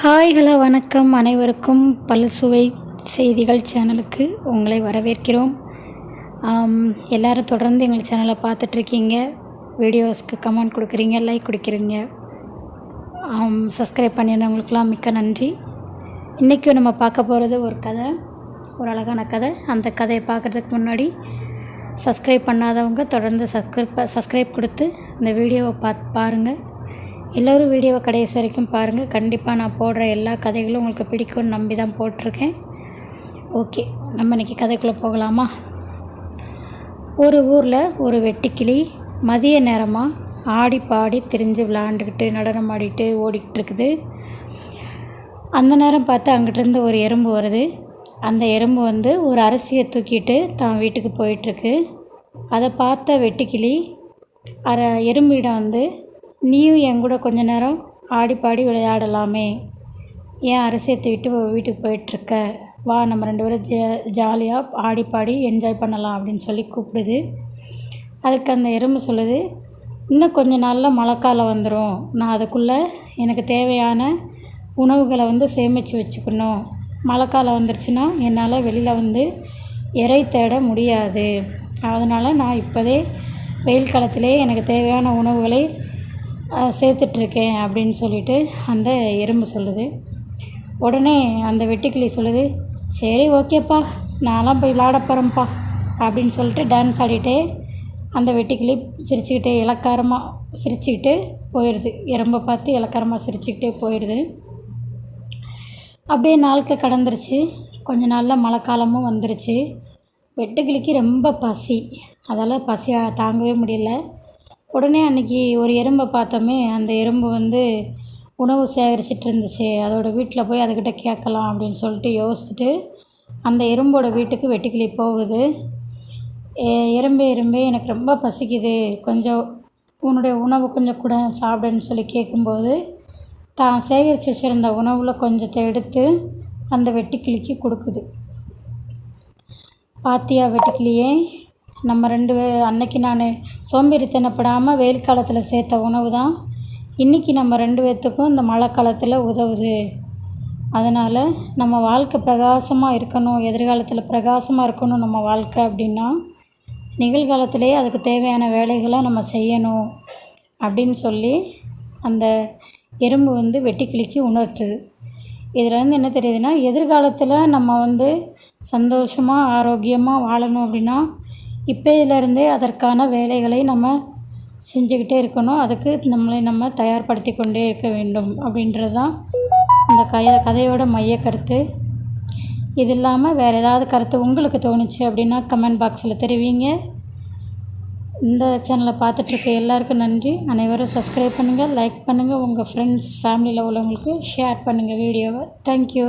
Hi hello வணக்கம். அனைவருக்கும் பல சுவை செய்திகள் சேனலுக்கு உங்களை வரவேற்கிறோம். எல்லோரும் தொடர்ந்து எங்கள் சேனலை பார்த்துட்ருக்கீங்க. வீடியோஸ்க்கு கமெண்ட் கொடுக்குறீங்க லைக் கொடுக்குறீங்க. சப்ஸ்கிரைப் பண்ணியிருந்தவங்களுக்கெல்லாம் மிக்க நன்றி. இன்றைக்கும் நம்ம பார்க்க போகிறது ஒரு கதை ஒரு அழகான கதை. அந்த கதையை பார்க்குறதுக்கு முன்னாடி சப்ஸ்கிரைப் பண்ணாதவங்க தொடர்ந்து சப்ஸ்கிரைப் சப்ஸ்கிரைப் கொடுத்து இந்த வீடியோவை பார்த்து பாருங்கள் எல்லோரும் வீடியோவை கடைசி வரைக்கும் பாருங்கள் கண்டிப்பாக நான் போடுற எல்லா கதைகளும் உங்களுக்கு பிடிக்கும்னு நம்பி தான் போட்டிருக்கேன். ஓகே நம்ம இன்றைக்கி கதைக்குள்ளே போகலாமா? ஒரு ஊரில் ஒரு வெட்டிக்கிளி மதிய நேரமாக ஆடி பாடி திரிஞ்சு விளாண்டுக்கிட்டு நடனம் ஆடிட்டு ஓடிக்கிட்டு இருக்குது அந்த நேரம் பார்த்து அங்கிட்டிருந்து ஒரு எறும்பு வருது. அந்த எறும்பு வந்து ஒரு அரிசியை தூக்கிட்டு தான் வீட்டுக்கு போயிட்டுருக்கு. அதை பார்த்த வெட்டுக்கிளி அரை எறும்பிடம் வந்து நீயும் என் கூட கொஞ்ச நேரம் ஆடி பாடி விளையாடலாமே. ஏன் அரிசியை தூக்கிட்டு வீட்டுக்கு போயிட்டுருக்க? வா நம்ம ரெண்டு பேரும் ஜா ஜாலியாக ஆடி பாடி என்ஜாய் பண்ணலாம் அப்படின்னு சொல்லி கூப்பிடுது. அதுக்கு அந்த எறும்பு சொல்லுது இன்னும் கொஞ்ச நாளில் மழைக்காலம் வந்துடும் நான் அதுக்குள்ளே எனக்கு தேவையான உணவுகளை வந்து சேமித்து வச்சுக்கணும். மழைக்காலம் வந்துருச்சுன்னா என்னால் வெளியில் வந்து இறை தேட முடியாது. அதனால் நான் இப்போதே வெயில் காலத்திலே எனக்கு தேவையான உணவுகளை சேர்த்துட்ருக்கேன் அப்படின்னு சொல்லிட்டு அந்த எறும்பு சொல்லுது. உடனே அந்த வெட்டுக்கிளி சொல்லுது சரி ஓகேப்பா நான்லாம் போய் விளாட போகிறேன்ப்பா அப்படின்னு சொல்லிட்டு டான்ஸ் ஆடிட்டே அந்த வெட்டுக்கிளி சிரிச்சுக்கிட்டே இலக்காரமாக சிரிச்சுக்கிட்டு போயிடுது எறும்பை பார்த்து இலக்காரமாக சிரிச்சுக்கிட்டே போயிடுது அப்படியே நாட்கள் கடந்துருச்சு. கொஞ்ச நாளில் மழை காலமும் வந்துருச்சு. வெட்டுக்கிளிக்கு ரொம்ப பசி. அதால் பசியாக தாங்கவே முடியல. உடனே அன்றைக்கி ஒரு எறும்பை பார்த்தோமே அந்த எறும்பு வந்து உணவு சேகரிச்சிட்டு இருந்துச்சு அதோட வீட்டில் போய் அதுக்கிட்ட கேட்கலாம் அப்படின்னு சொல்லிட்டு யோசிச்சுட்டு அந்த எறும்போட வீட்டுக்கு வெட்டுக்கிளி போகுது. எறும்பு எறும்பே எறும்பே எனக்கு ரொம்ப பசிக்குது. கொஞ்சம் உன்னுடைய உணவு கொஞ்சம் கூட சாப்பிடுன்னு சொல்லி கேட்கும்போது தான் சேகரித்து வச்சுருந்த உணவில் கொஞ்சத்தை எடுத்து அந்த வெட்டுக்கிளிக்கு கொடுக்குது. பாத்தியா வெட்டுக்கிளியே? நம்ம ரெண்டு அன்னைக்கு நான் சோம்பேறித்தனப்படாமல் வெயில் காலத்தில் சேர்த்த உணவு தான் இன்றைக்கி நம்ம ரெண்டு பேர்த்துக்கும் இந்த மழை காலத்தில் உதவுது. அதனால் நம்ம வாழ்க்கை பிரகாசமாக இருக்கணும். எதிர்காலத்தில் பிரகாசமாக இருக்கணும் நம்ம வாழ்க்கை அப்படின்னா நிகழ்காலத்திலேயே அதுக்கு தேவையான வேலைகளை நம்ம செய்யணும் அப்படின்னு சொல்லி அந்த எறும்பு வந்து வெட்டுக்கிளிக்கு உணர்த்துது. இதிலேருந்து என்ன தெரியுதுன்னா எதிர்காலத்தில் நம்ம வந்து சந்தோஷமாக ஆரோக்கியமாக வாழணும் அப்படின்னா இப்போதிலேருந்தே அதற்கான வேலைகளை நம்ம செஞ்சுக்கிட்டே இருக்கணும். அதுக்கு நம்மளை நம்ம தயார்படுத்தி கொண்டே இருக்க வேண்டும் அப்படின்றது தான் இந்த கய கதையோட மைய கருத்து. இது இல்லாமல் வேறு ஏதாவது கருத்து உங்களுக்கு தோணுச்சு அப்படின்னா கமெண்ட் பாக்ஸில் தெரிவிங்க. இந்த சேனலை பார்த்துட்ருக்க எல்லாருக்கும் நன்றி. அனைவரும் சப்ஸ்கிரைப் பண்ணுங்கள் லைக் பண்ணுங்கள் உங்கள் ஃப்ரெண்ட்ஸ் ஃபேமிலியில் உள்ளவங்களுக்கு ஷேர் பண்ணுங்கள் வீடியோவை. தேங்க்யூ